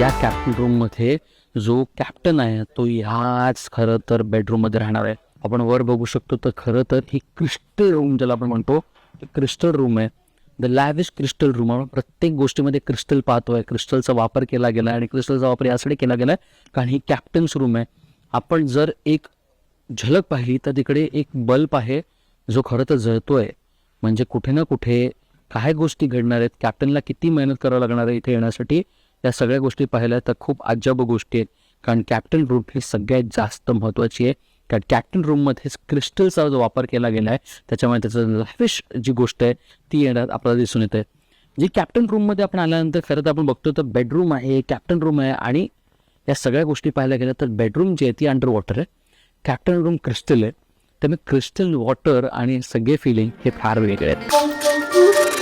या कॅप्टन रूममध्ये जो कॅप्टन आहे तो ह्याच खरं तर बेडरूममध्ये राहणार आहे. आपण वर बघू शकतो तर खरं तर ही क्रिस्टल रूम ज्याला आपण म्हणतो क्रिस्टल रूम आहे. द लॅविश क्रिस्टल रूम आपण प्रत्येक गोष्टीमध्ये क्रिस्टल पाहतोय. क्रिस्टलचा वापर केला गेला आणि क्रिस्टलचा वापर यासाठी केला गेला आहे कारण ही कॅप्टन्स रूम आहे. आपण जर एक झलक पाहिली तर तिकडे एक बल्ब आहे जो खरं तर जळतोय. म्हणजे कुठे ना कुठे काय गोष्टी घडणार आहेत. कॅप्टनला किती मेहनत करावं लागणार आहे इथे येण्यासाठी? या सगळ्या गोष्टी पाहिल्या तर खूप अजब गोष्टी आहेत. कारण कॅप्टन रूम ही सगळ्यात जास्त महत्त्वाची आहे. कारण कॅप्टन रूममध्येच क्रिस्टलचा जो वापर केला गेला आहे त्याच्यामुळे त्याचं लाफिश जी गोष्ट आहे ती येण्यात आपल्याला दिसून येते. जी कॅप्टन रूममध्ये आपण आल्यानंतर खरं तर आपण बघतो तर बेडरूम आहे कॅप्टन रूम आहे आणि या सगळ्या गोष्टी पाहायला गेल्या तर बेडरूम जी आहे ती अंडर वॉटर आहे. कॅप्टन रूम क्रिस्टल आहे. त्यामुळे क्रिस्टल वॉटर आणि सगळे फिलिंग हे फार वेगळे आहेत.